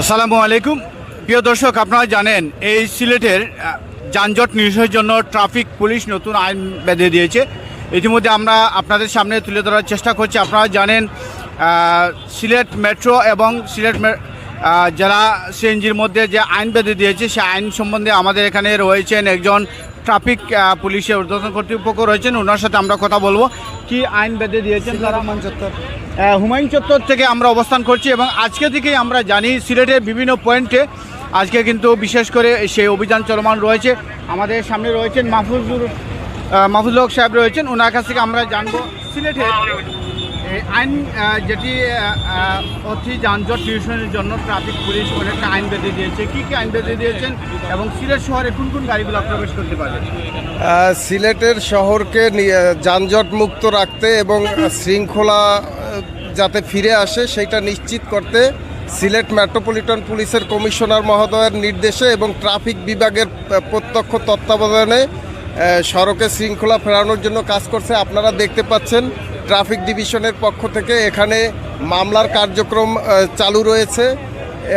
আসসালামু আলাইকুম। প্রিয় দর্শক, আপনারা জানেন, এই সিলেটের যানজট নিরসনের জন্য ট্রাফিক পুলিশ নতুন আইন বেঁধে দিয়েছে। ইতিমধ্যে আমরা আপনাদের সামনে তুলে ধরার চেষ্টা করছি। আপনারা জানেন সিলেট মেট্রো এবং সিলেট জেলা সিএনজির মধ্যে যে আইন বেঁধে দিয়েছে সেই আইন সম্বন্ধে আমাদের এখানে রয়েছেন একজন ট্রাফিক পুলিশের ঊর্ধ্বতন কর্তৃপক্ষ রয়েছেন। ওনার সাথে আমরা কথা বলব। কি আইন বেঁধে দিয়েছেন তারা? হুমায়ুন চত্বর থেকে আমরা অবস্থান করছি এবং আজকে থেকেই আমরা জানি সিলেটের বিভিন্ন পয়েন্টে আজকে কিন্তু বিশেষ করে সেই অভিযান চলমান রয়েছে। আমাদের সামনে রয়েছেন মাহফুজুর হক সাহেব রয়েছেন। ওনার কাছ থেকে আমরা জানব সিলেটের এই আইন যেটি অতি যানজট নিরসনের জন্য ট্রাফিক পুলিশ অনেকটা আইন বেঁধে দিয়েছে। কী কী আইন বেঁধে দিয়েছেন এবং সিলেট শহরে কোন কোন গাড়িগুলো প্রবেশ করতে আহ, সিলেটের শহরকে যানজট মুক্ত রাখতে এবং শৃঙ্খলা যাতে ফিরে আসে সেটা নিশ্চিত করতে সিলেট মেট্রোপলিটন পুলিশের কমিশনার মহোদয়ের নির্দেশে এবং ট্রাফিক বিভাগের প্রত্যক্ষ তত্ত্বাবধানে সড়কে শৃঙ্খলা ফেরানোর জন্য কাজ করছে। আপনারা দেখতে পাচ্ছেন, ট্রাফিক ডিভিশনের পক্ষ থেকে এখানে মামলার কার্যক্রম চালু রয়েছে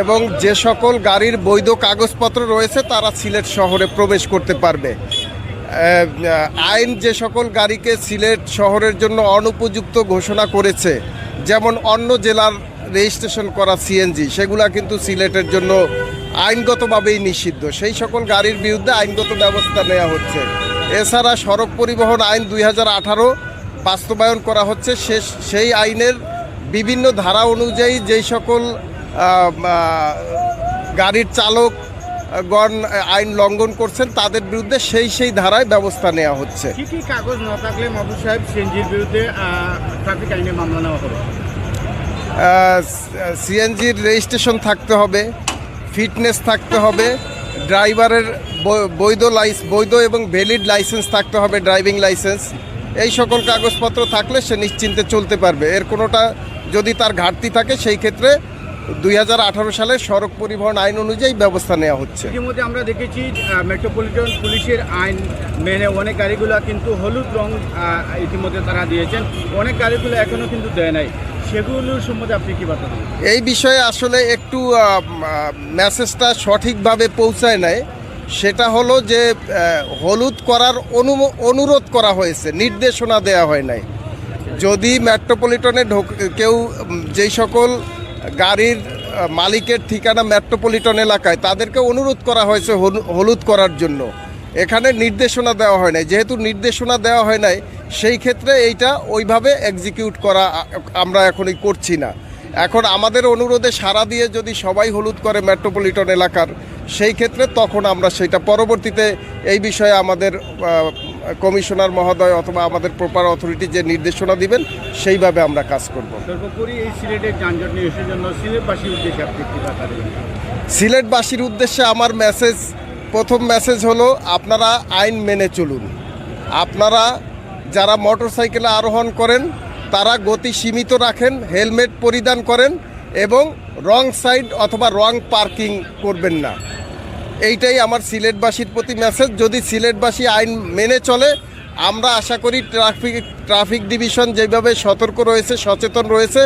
এবং যে সকল গাড়ির বৈধ কাগজপত্র রয়েছে তারা সিলেট শহরে প্রবেশ করতে পারবে। আইন যে সকল গাড়িকে সিলেট শহরের জন্য অনুপযুক্ত ঘোষণা করেছে যেমন অন্য জেলার রেজিস্ট্রেশন করা সিএনজি সেগুলা কিন্তু সিলেটের জন্য আইনগতভাবেই নিষিদ্ধ। সেই সকল গাড়ির বিরুদ্ধে আইনগত ব্যবস্থা নেওয়া হচ্ছে। এছাড়া সড়ক পরিবহন আইন দুই হাজার আঠারো বাস্তবায়ন করা হচ্ছে। সে সেই আইনের বিভিন্ন ধারা অনুযায়ী যেই সকল গাড়ির চালক গণ আইন লঙ্ঘন করছেন তাদের বিরুদ্ধে সেই সেই ধারায় ব্যবস্থা নেওয়া হচ্ছে। কি কি কাগজ না থাকলে মাহবুব সাহেব সিএনজির বিরুদ্ধে ট্রাফিক আইনে মামলা নেওয়া হবে? সিএনজির রেজিস্ট্রেশন থাকতে হবে ফিটনেস থাকতে হবে ড্রাইভারের বৈধ লাইস বৈধ এবং ভ্যালিড লাইসেন্স থাকতে হবে ড্রাইভিং লাইসেন্স। এই সকল কাগজপত্র থাকলে সে নিশ্চিন্তে চলতে পারবে। এর কোনোটা যদি তার ঘাটতি থাকে সেই ক্ষেত্রে দুই হাজার আঠারো সালে সড়ক পরিবহন আইন অনুযায়ী ব্যবস্থা নেওয়া হচ্ছে। ইতিমধ্যে আমরা দেখেছি মেট্রোপলিটন পুলিশের আইন মেনে অনেক গাড়িগুলো কিন্তু হলুদ রং ইতিমধ্যে তারা দিয়েছেন। অনেক গাড়িগুলো এখনও কিন্তু দেয় নাই। সেগুলোর সম্বন্ধে আপনি কী বার্তা এই বিষয়ে আসলে একটু মেসেজটা সঠিকভাবে পৌঁছায় নাই। সেটা হলো যে হলুদ করার অনু অনুরোধ করা হয়েছে নির্দেশনা দেওয়া হয় নাই। যদি মেট্রোপলিটনে ঢোক কেউ যেই সকল গাড়ির মালিকের ঠিকানা মেট্রোপলিটন এলাকায় তাদেরকে অনুরোধ করা হয়েছে হলু- হলুদ করার জন্য। এখানে নির্দেশনা দেওয়া হয় নাই। যেহেতু নির্দেশনা দেওয়া হয় নাই, সেই ক্ষেত্রে এইটা ওইভাবে এক্সিকিউট করা আমরা এখনই করছি না। এখন আমাদের অনুরোধে সাড়া দিয়ে যদি সবাই হলুদ করে মেট্রোপলিটন এলাকার, সেই ক্ষেত্রে তখন আমরা সেটা পরবর্তীতে এই বিষয়ে আমাদের কমিশনার মহোদয় অথবা আমাদের প্রপার অথরিটি যে নির্দেশনা দিবেন সেইভাবে আমরা কাজ করব। সর্বোপরি এই সিলেটের যানজট নিরসনের জন্য সিলেটবাসীর উদ্দেশ্যে আপনি কি বার্তা সিলেটবাসীর উদ্দেশ্যে আমার মেসেজ প্রথম মেসেজ হলো আপনারা আইন মেনে চলুন। আপনারা যারা মোটরসাইকেলে আরোহণ করেন তারা গতি সীমিত রাখেন হেলমেট পরিধান করেন এবং রং সাইড অথবা রং পার্কিং করবেন না। এইটাই আমার সিলেটবাসীর প্রতি মেসেজ যদি সিলেটবাসী আইন মেনে চলে আমরা আশা করি ট্রাফিক ট্রাফিক ডিভিশন যেভাবে সতর্ক রয়েছে সচেতন রয়েছে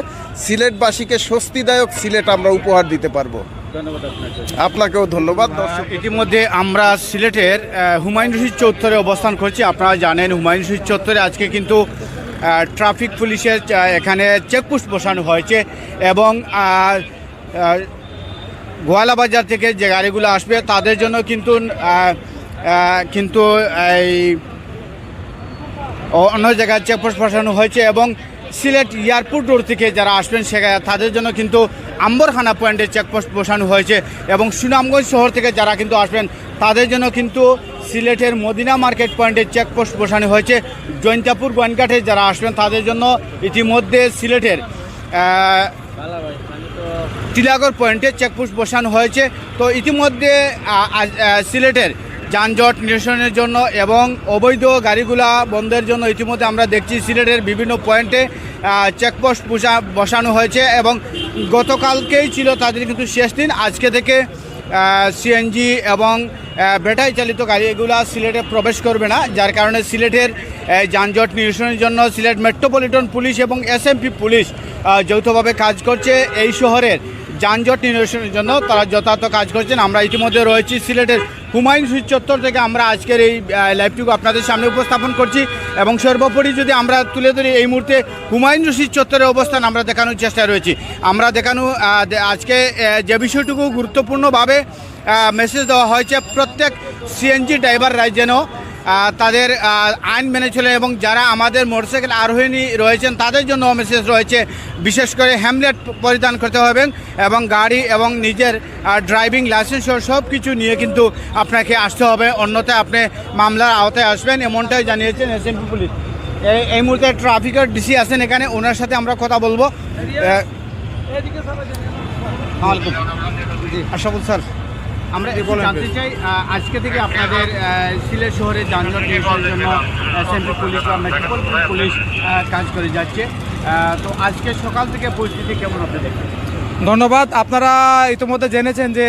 সিলেটবাসীকে স্বস্তিদায়ক সিলেট আমরা উপহার দিতে পারব। ধন্যবাদ আপনাকেও ধন্যবাদ দর্শক। ইতিমধ্যে আমরা সিলেটের হুমায়ুন রশিদ চত্বরে অবস্থান করছি। আপনারা জানেন হুমায়ুন রশিদ চত্বরে আজকে কিন্তু ট্রাফিক পুলিশের এখানে চেকপোস্ট বসানো হয়েছে এবং গোয়ালা বাজার থেকে যে গাড়িগুলো আসবে, তাদের জন্য কিন্তু কিন্তু এই অন্য জায়গায় চেকপোস্ট বসানো হয়েছে এবং সিলেট এয়ারপোর্ট রোড থেকে যারা আসবেন সেখানে তাদের জন্য কিন্তু আম্বরখানা পয়েন্টে চেকপোস্ট বসানো হয়েছে এবং সুনামগঞ্জ শহর থেকে যারা কিন্তু আসবেন, তাদের জন্য কিন্তু সিলেটের মদিনা মার্কেট পয়েন্টে চেকপোস্ট বসানো হয়েছে। জৈন্তাপুর গোয়েনঘাটে যারা আসবেন, তাদের জন্য ইতিমধ্যে সিলেটের টিলাগড় পয়েন্টে চেকপোস্ট বসানো হয়েছে। তো ইতিমধ্যে সিলেটের যানজট নিরসনের জন্য এবং অবৈধ গাড়িগুলা বন্ধের জন্য ইতিমধ্যে আমরা দেখছি সিলেটের বিভিন্ন পয়েন্টে চেকপোস্ট বসা- বসানো হয়েছে এবং গতকালকেই ছিল তাদের কিন্তু শেষ দিন। আজকে থেকে সিএনজি এবং ব্যাটারি চালিত গাড়িগুলা সিলেটে প্রবেশ করবে না। যার কারণে সিলেটের যানজট নিরসনের জন্য সিলেট মেট্রোপলিটন পুলিশ এবং এসএমপি পুলিশ যৌথভাবে কাজ করছে এই শহরের যানজট নিরসনের জন্য। তারা যথার্থ কাজ করছেন। আমরা ইতিমধ্যে রয়েছি সিলেটের হুমায়ুন চত্বর থেকে। আমরা আজকের এই লাইভটুকু আপনাদের সামনে উপস্থাপন করছি এবং সর্বোপরি যদি আমরা তুলে ধরি এই মুহূর্তে হুমায়ুন রশিদ চত্বরের অবস্থান, আমরা দেখানোর চেষ্টায় রয়েছি। আমরা দেখানো আজকে যে বিষয়টুকু গুরুত্বপূর্ণভাবে মেসেজ দেওয়া হয়েছে, প্রত্যেক সিএনজি ড্রাইভাররা যেন তাদের আইন মেনে চলে এবং যারা আমাদের মোটরসাইকেল আরোহী রয়েছেন তাদের জন্য মেসেজ রয়েছে। বিশেষ করে হ্যামলেট পরিধান করতে হবে এবং গাড়ি এবং নিজের ড্রাইভিং লাইসেন্স সব কিছু নিয়ে কিন্তু আপনাকে আসতে হবে। অন্যথায় আপনি মামলার আওতায় আসবেন এমনটাই জানিয়েছেন এসএমপি পুলিশ। এই এই মুহূর্তে ট্রাফিকের ডিসি আছেন এখানে ওনার সাথে আমরা কথা বলব। আশাফুল স্যার। আমরা জানতে চাই আজকে থেকে আপনাদের সিলেট শহরে যানজট জন্য সেন্ট্রাল পুলিশ বা মেট্রোপলিটন পুলিশ কাজ করে যাচ্ছে। তো আজকে সকাল থেকে পরিস্থিতি কেমন আপনি দেখছেন? ধন্যবাদ। আপনারা ইতিমধ্যে জেনেছেন যে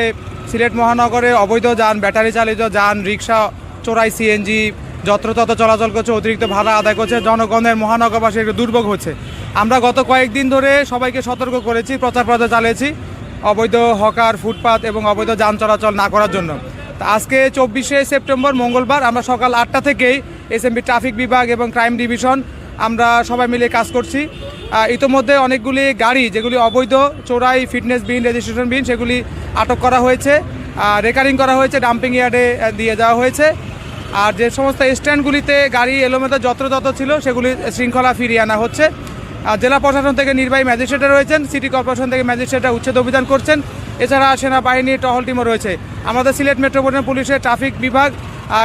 সিলেট মহানগরে অবৈধ যান ব্যাটারি চালিত যান রিক্সা চোরাই সিএনজি যত্রতত্র চলাচল করছে অতিরিক্ত ভাড়া আদায় করছে জনগণের মহানগরবাসী একটু দুর্ভোগ হচ্ছে। আমরা গত কয়েকদিন ধরে সবাইকে সতর্ক করেছি প্রচার প্রচার চালিয়েছি। অবৈধ হকার ফুটপাত এবং অবৈধ যান চলাচল না করার জন্য। আজকে চব্বিশে সেপ্টেম্বর, মঙ্গলবার আমরা সকাল আটটা থেকেই এসএমবি ট্রাফিক বিভাগ এবং ক্রাইম ডিভিশন আমরা সবাই মিলে কাজ করছি। ইতোমধ্যে অনেকগুলি গাড়ি, যেগুলি অবৈধ চোরাই ফিটনেস বিন, রেজিস্ট্রেশন বিন, সেগুলি আটক করা হয়েছে। রেকারিং করা হয়েছে, ডাম্পিং ইয়ার্ডে দিয়ে দেওয়া হয়েছে। আর যে সমস্ত স্ট্যান্ডগুলিতে গাড়ি এলোমেলো যত্রতত্র ছিল, সেগুলি শৃঙ্খলা ফিরিয়ে আনা হচ্ছে। জেলা প্রশাসন থেকে নির্বাহী ম্যাজিস্ট্রেটরা রয়েছেন, সিটি কর্পোরেশন থেকে ম্যাজিস্ট্রেটরা উচ্ছেদ অভিযান করছেন, এছাড়া সেনাবাহিনী টহল টিমও রয়েছে। আমাদের সিলেট মেট্রোপলিটন পুলিশের ট্রাফিক বিভাগ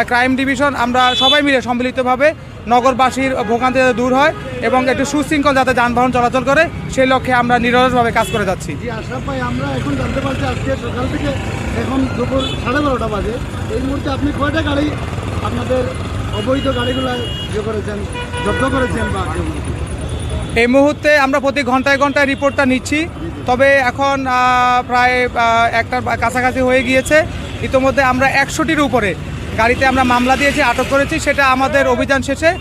ক্রাইম ডিভিশন, আমরা সবাই মিলে সম্মিলিতভাবে নগরবাসীর ভোগান্তি যাতে দূর হয় এবং একটু সুশৃঙ্খল যাতে যানবাহন চলাচল করে, সেই লক্ষ্যে আমরা নিরলসভাবে কাজ করে যাচ্ছি। আমরা এখন জানতে পারছি আজকে সকাল থেকে এখন দুপুর সাড়ে বারোটা বাজে। আপনি কয়টা গাড়ি আপনাদের অবৈধ গাড়িগুলো ইয়ে করেছেন, জব্দ করেছেন বা? এই মুহূর্তে আমরা প্রতি ঘন্টায় ঘন্টায় রিপোর্টটা নিচ্ছি। তবে এখন প্রায় একটার কাছাকাছি হয়ে গিয়েছে। ইতোমধ্যে আমরা একশোটির উপরে গাড়িতে আমরা মামলা দিয়েছি আটক করেছি। সেটা আমাদের অভিযান শেষে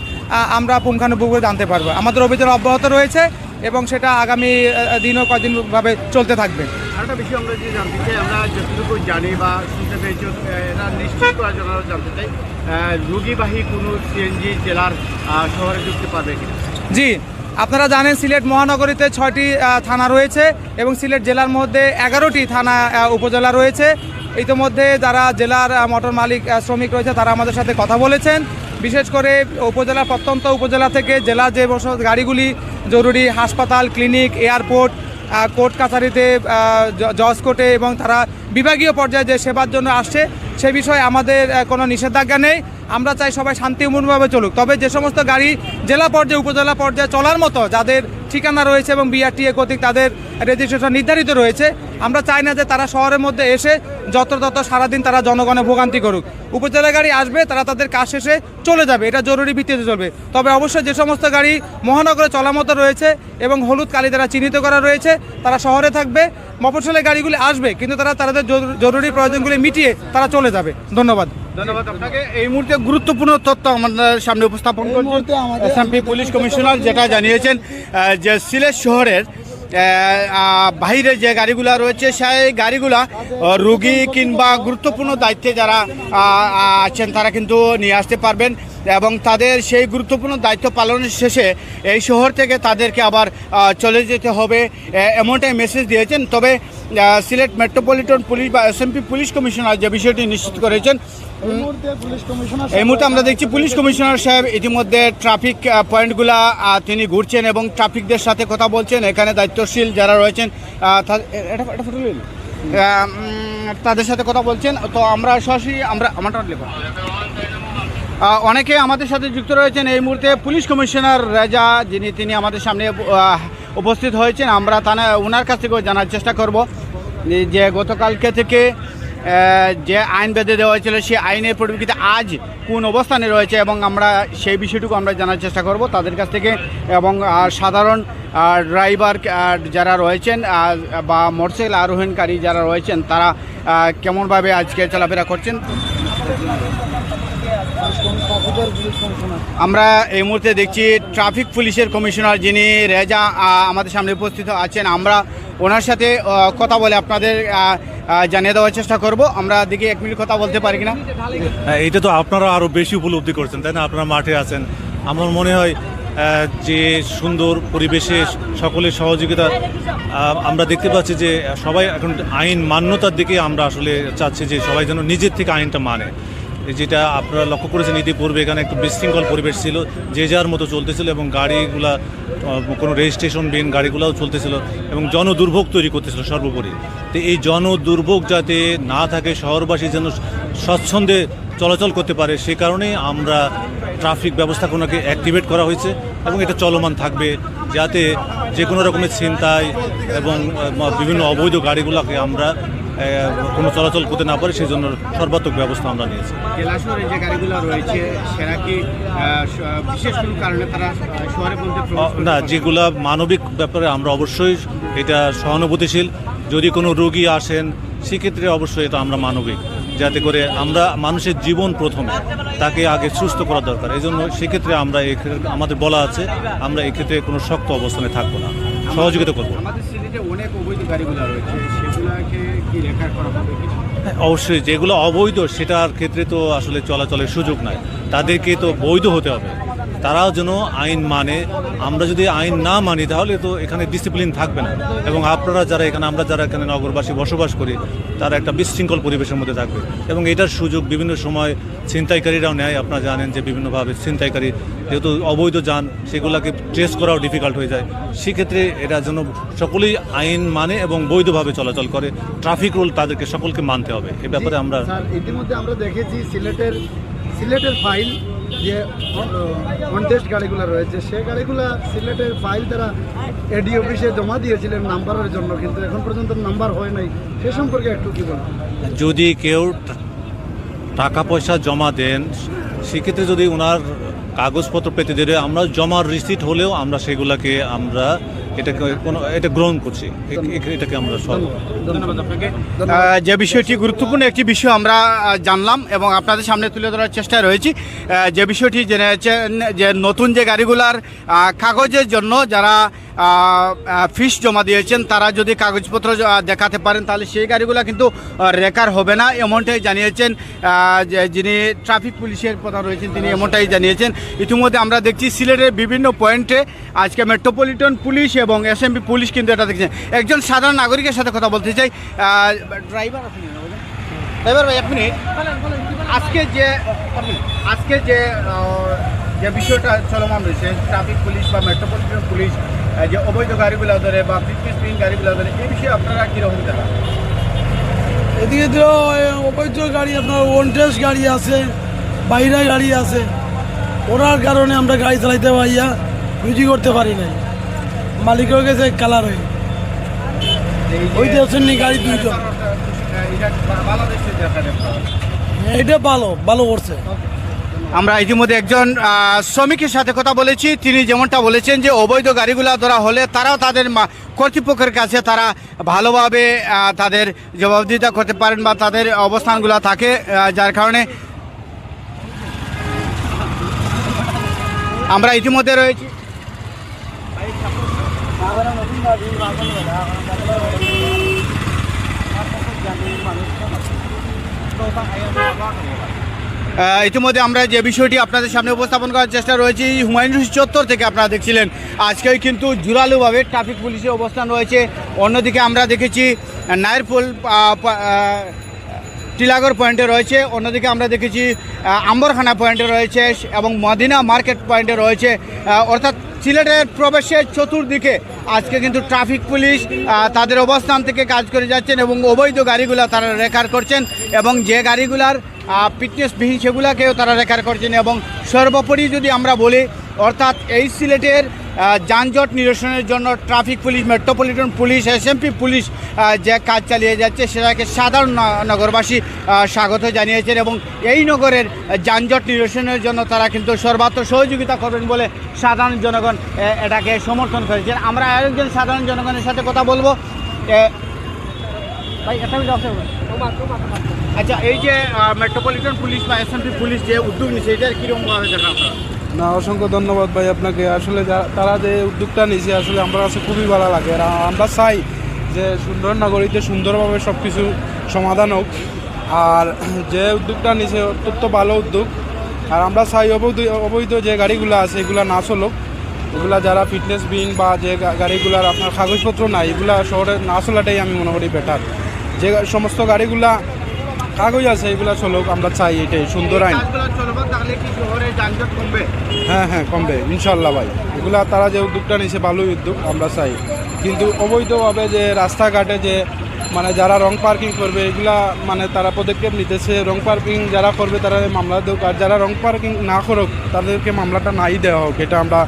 আমরা পুঙ্খানুপুঙ্খ জানতে পারব। আমাদের অভিযান অব্যাহত রয়েছে এবং সেটা আগামী দিনও কদিনভাবে চলতে থাকবে। আরেকটা বিষয় আমরা যদি জানতে চাই আমরা যতটুকু জানি বা শুনতে পেয়েছি এটা নিশ্চিত করার জন্য জানতে চাই রোগীবাহী কোনো সিএনজি জেলার শহরে ঢুকতে পারবে কিনা? জি। আপনারা জানেন সিলেট মহানগরীতে ছয়টি থানা রয়েছে এবং সিলেট জেলার মধ্যে এগারোটি থানা উপজেলা রয়েছে। ইতিমধ্যে যারা জেলার মোটর মালিক শ্রমিক রয়েছে, তারা আমাদের সাথে কথা বলেছেন। বিশেষ করে উপজেলা, প্রত্যন্ত উপজেলা থেকে জেলার যে বস- গাড়িগুলি জরুরি, হাসপাতাল, ক্লিনিক, এয়ারপোর্ট কোর্ট কাছারিতে জজ কোর্টে এবং তারা বিভাগীয় পর্যায়ে যে সেবার জন্য আসছে সে বিষয়ে আমাদের কোনো নিষেধাজ্ঞা নেই। আমরা চাই সবাই শান্তিপূর্ণভাবে চলুক। তবে যে সমস্ত গাড়ি জেলা পর্যায়ে, উপজেলা পর্যায়ে চলার মতো যাদের ঠিকানা রয়েছে এবং বিআরটিএ কর্তৃক তাদের রেজিস্ট্রেশন নির্ধারিত রয়েছে, আমরা চাই না যে তারা শহরের মধ্যে এসে যত্রতত্র সারাদিন তারা জনগণে ভোগান্তি করুক। উপজেলা গাড়ি আসবে, তারা তাদের কাজ শেষে চলে যাবে। এটা জরুরি ভিত্তিতে চলবে। তবে অবশ্যই যে সমস্ত গাড়ি মহানগরে চলার মতো রয়েছে এবং হলুদ কালি দ্বারা চিহ্নিত করা রয়েছে, তারা শহরে থাকবে। মফসলের গাড়িগুলি আসবে, কিন্তু তারা তাদের জরু- জরুরি প্রয়োজনগুলি মিটিয়ে তারা চলে যাবে। ধন্যবাদ। ধন্যবাদ আপনাকে। এই মুহূর্তে গুরুত্বপূর্ণ তথ্য আমাদের সামনে উপস্থাপন করছেন এসএমপি পুলিশ কমিশনার যেটা জানিয়েছেন যে সিলেট শহরের বাইরে যে গাড়িগুলা রয়েছে সেই গাড়িগুলা রুগী কিংবা গুরুত্বপূর্ণ দায়িত্বে যারা আছেন তারা কিন্তু নিয়ে আসতে পারবেন। এবং তাদের সেই গুরুত্বপূর্ণ দায়িত্ব পালনের শেষে এই শহর থেকে তাদেরকে আবার চলে যেতে হবে এমনটাই মেসেজ দিয়েছেন। তবে সিলেট মেট্রোপলিটন পুলিশ বা এসএমপি পুলিশ কমিশনার যে বিষয়টি নিশ্চিত করেছেন এই মুহূর্তে আমরা দেখছি পুলিশ কমিশনার সাহেব ইতিমধ্যে ট্রাফিক পয়েন্টগুলা তিনি ঘুরছেন এবং ট্রাফিকদের সাথে কথা বলছেন। এখানে দায়িত্বশীল যারা রয়েছেন তাদের সাথে কথা বলছেন। তো আমরা সরাসরি আমরা আমারটা লেখো। অনেকে আমাদের সাথে যুক্ত রয়েছেন। এই মুহূর্তে পুলিশ কমিশনার রেজা, যিনি তিনি আমাদের সামনে উপস্থিত হয়েছেন। আমরা তানা ওনার কাছ থেকেও জানার চেষ্টা করব। যে গতকালকে থেকে যে আইন বেঁধে দেওয়া হয়েছিল, সেই আইনের পরিপ্রেক্ষিতে আজ কোন অবস্থানে রয়েছে এবং আমরা সেই বিষয়টুকু আমরা জানার চেষ্টা করব তাদের কাছ থেকে। এবং সাধারণ ড্রাইভার যারা রয়েছেন বা মোটরসাইকেল আরোহণকারী যারা রয়েছেন, তারা কেমনভাবে আজকে চলাফেরা করছেন? আমরা এই মুহূর্তে দেখছি ট্রাফিক পুলিশের কমিশনার যিনি রেজা আমাদের সামনে উপস্থিত আছেন। আমরা ওনার সাথে কথা বলে আপনাদের জানিয়ে দেওয়ার চেষ্টা করব। আমরা দেখি এক মিনিট কথা বলতে পারি কিনা। হ্যাঁ, এটা তো আপনারা আরও বেশি উপলব্ধি করছেন তাই না? আপনারা মাঠে আছেন। আমার মনে হয় যে সুন্দর পরিবেশে সকলের সহযোগিতা আমরা দেখতে পাচ্ছি যে সবাই এখন আইন মান্যতার দিকে আমরা আসলে চাচ্ছি যে সবাই যেন নিজের থেকে আইনটা মানে। যেটা আপনারা লক্ষ্য করেছেন, ইতিপূর্বে এখানে একটু বিশৃঙ্খল পরিবেশ ছিল, যে যার মতো চলতেছিল এবং গাড়িগুলা কোনো রেজিস্ট্রেশন বিন গাড়িগুলাও চলতেছিল এবং জনদুর্ভোগ তৈরি করতেছিল সর্বোপরি। তো এই জনদুর্ভোগ যাতে না থাকে, শহরবাসী যেন স্বচ্ছন্দে চলাচল করতে পারে, সে কারণেই আমরা ট্রাফিক ব্যবস্থাপনাকে অ্যাক্টিভেট করা হয়েছে এবং এটা চলমান থাকবে, যাতে যে কোনো রকমের ছিনতাই এবং বিভিন্ন অবৈধ গাড়িগুলোকে আমরা কোনো চলাচল করতে না পারে সেই জন্য সর্বাত্মক ব্যবস্থা আমরা নিয়েছি। জেলা শহরে যে গাড়িগুলো রয়েছে সেটা কি বিশেষ কোনো কারণে তারা অ- না যেগুলা মানবিক ব্যাপারে আমরা অবশ্যই এটা সহানুভূতিশীল। যদি কোনো রোগী আসেন সেক্ষেত্রে অবশ্যই এটা আমরা মানবিক। যাতে করে আমরা মানুষের জীবন প্রথমে তাকে আগে সুস্থ করা দরকার। এই জন্য সেক্ষেত্রে আমরা এক্ষেত্রে আমাদের বলা আছে আমরা এক্ষেত্রে কোনো শক্ত অবস্থানে থাকব না। সহযোগিতা করব। আমাদের সিটিতে অনেক অবৈধ গাড়িগুলো রয়েছে হ্যাঁ, অবশ্যই যেগুলো অবৈধ সেটার ক্ষেত্রে তো আসলে চলাচলের সুযোগ নাই। তাদেরকে তো বৈধ হতে হবে। তারাও যেন আইন মানে। আমরা যদি আইন না মানি তাহলে তো এখানে ডিসিপ্লিন থাকবে না। এবং আপনারা যারা এখানে আমরা যারা এখানে নগরবাসী বসবাস করি তারা একটা বিশৃঙ্খল পরিবেশের মধ্যে থাকবে। এবং এটার সুযোগ বিভিন্ন সময় ছিনতাইকারীরাও নেয়। আপনারা জানেন যে বিভিন্নভাবে ছিনতাইকারী যেহেতু অবৈধ যান সেগুলোকে ট্রেস করাও ডিফিকাল্ট হয়ে যায়। সেক্ষেত্রে এটা যেন সকলেই আইন মানে এবং বৈধভাবে চলাচল করে। ট্রাফিক রুল তাদেরকে সকলকে মানতে হবে। এ ব্যাপারে আমরা ইতিমধ্যে আমরা দেখেছি সিলেটের সিলেটের ফাইল যে কনটেস্ট গাড়িগুলো রয়েছে, সে গাড়িগুলো সিলেটের ফাইল তারা এডি অফিসে জমা দিয়েছিলেন, নাম্বারের জন্য, কিন্তু এখন পর্যন্ত নাম্বার হয় নাই। সে সম্পর্কে একটু কি বলুন? যদি কেউ টাকা পয়সা জমা দেন, সেক্ষেত্রে যদি ওনার কাগজপত্র পেতে দেবে আমরা জমার রিসিট হলেও আমরা সেগুলাকে আমরা এটাকে কোনো এটা গ্রহণ করছি। এটাকে আমরা যে বিষয়টি গুরুত্বপূর্ণ একটি বিষয় আমরা জানলাম এবং আপনাদের সামনে তুলে ধরার চেষ্টায় রয়েছি। যে বিষয়টি জেনেছেন যে নতুন যে গাড়িগুলার কাগজের জন্য যারা ফিস জমা দিয়েছেন, তারা যদি কাগজপত্র দেখাতে পারেন, তাহলে সেই গাড়িগুলো কিন্তু রেকার হবে না, এমনটাই জানিয়েছেন যিনি ট্রাফিক পুলিশের প্রধান রয়েছেন, তিনি এমনটাই জানিয়েছেন। ইতিমধ্যে আমরা দেখছি সিলেটের বিভিন্ন পয়েন্টে আজকে মেট্রোপলিটন পুলিশ এবং এসএমপি পুলিশ কিন্তু এটা দেখছেন। একজন সাধারণ নাগরিকের সাথে কথা বলতে চাই। ড্রাইভার ড্রাইভার ভাই, এক মিনিট। আজকে যে আজকে যে যে বিষয়টা চলমান রয়েছে ট্রাফিক পুলিশ বা মেট্রোপলিটন পুলিশ যে অবৈধ গাড়িগুলো ধরে বা স্প্রিং গাড়িগুলো ধরে এই বিষয়ে আপনারা কীরকম দেখা এদিকে তো অবৈধ গাড়ি আপনার ওনটেস গাড়ি আছে বাইরে গাড়ি আছে ওরার কারণে আমরা গাড়ি চালাইতে পারিয়া রুজি করতে পারি নাই। মালিকের গেছে কালার হয়ে। ওই নি গাড়ি দুইজন। এটা ভালো ভালো করছে। আমরা ইতিমধ্যে একজন শ্রমিকের সাথে কথা বলেছি। তিনি যেমনটা বলেছেন যে অবৈধ গাড়িগুলো ধরা হলে তারাও তাদের কর্তৃপক্ষের কাছে তারা ভালোভাবে তাদের জবাবদিহিতা করতে পারেন বা তাদের অবস্থানগুলো থাকে যার কারণে আমরা ইতিমধ্যে রয়েছি। আহ, ইতিমধ্যে আমরা যে বিষয়টি আপনাদের সামনে উপস্থাপন করার চেষ্টা রয়েছে, হুমায়ুন চত্বর থেকে আপনারা দেখছিলেন। আজকেও কিন্তু জোরালোভাবে ট্রাফিক পুলিশের অবস্থান রয়েছে। অন্যদিকে আমরা দেখেছি নায়েরপুল টিলাগড় পয়েন্টে রয়েছে। অন্যদিকে আমরা দেখেছি আম্বরখানা পয়েন্টে রয়েছে এবং মদিনা মার্কেট পয়েন্টে রয়েছে। অর্থাৎ সিলেটের প্রবেশের চতুর্দিকে আজকে কিন্তু ট্রাফিক পুলিশ তাদের অবস্থান থেকে কাজ করে যাচ্ছেন এবং অবৈধ গাড়িগুলো তারা রেকার করছেন এবং যে গাড়িগুলার ফিটনেসবিহীন সেগুলাকেও তারা রেকার করছেন এবং সর্বোপরি যদি আমরা বলি অর্থাৎ এই সিলেটের যানজট নিরসনের জন্য traffic police metropolitan police SMP police যে কাজ চালিয়ে যাচ্ছে সেটাকে সাধারণ নগরবাসী স্বাগত জানিয়েছেন এবং এই নগরের যানজট নিরসনের জন্য তারা কিন্তু সর্বাত্মক সহযোগিতা করবেন বলে সাধারণ জনগণ এটাকে সমর্থন করেছেন। আমরা আরেকজন সাধারণ জনগণের সাথে কথা বলব। এ, আচ্ছা এই যে মেট্রোপলিটন পুলিশ বা এসএমপি পুলিশ যে উদ্যোগ নিচ্ছে এটা কীরকম ভাবে দেখেন আপনারা? না, অসংখ্য ধন্যবাদ ভাই আপনাকে। আসলে তারা যে উদ্যোগটা নিয়েছে আসলে আমার কাছে খুবই ভালো লাগে। আর আমরা চাই যে সুন্দর নগরীতে সুন্দরভাবে সব কিছু সমাধান হোক। আর যে উদ্যোগটা নিয়েছে অত্যন্ত ভালো উদ্যোগ। আর আমরা চাই অবৈধ অবৈধ যে গাড়িগুলো আছে, এগুলো না চলুক। এগুলা যারা ফিটনেস বিং বা যে গাড়িগুলার আপনার কাগজপত্র নাই, এগুলা শহরে না চলাটাই আমি মনে করি বেটার যে সমস্ত গাড়িগুলা কাগজ আছে এগুলা চলুক আমরা চাই এটাই সুন্দর আইন। হ্যাঁ হ্যাঁ কমবে ইনশাল্লাহ ভাই। এগুলা তারা যে উদ্যোগটা নিয়েছে ভালোই উদ্যোগ আমরা চাই। কিন্তু অবৈধভাবে যে রাস্তাঘাটে যে মানে যারা রং পার্কিং করবে এগুলা মানে তারা পদক্ষেপ নিতেছে রং পার্কিং যারা করবে তারা মামলা দেওক আর যারা রং পার্কিং না করুক তাদেরকে মামলাটা নাই দেওয়া হোক এটা আমরা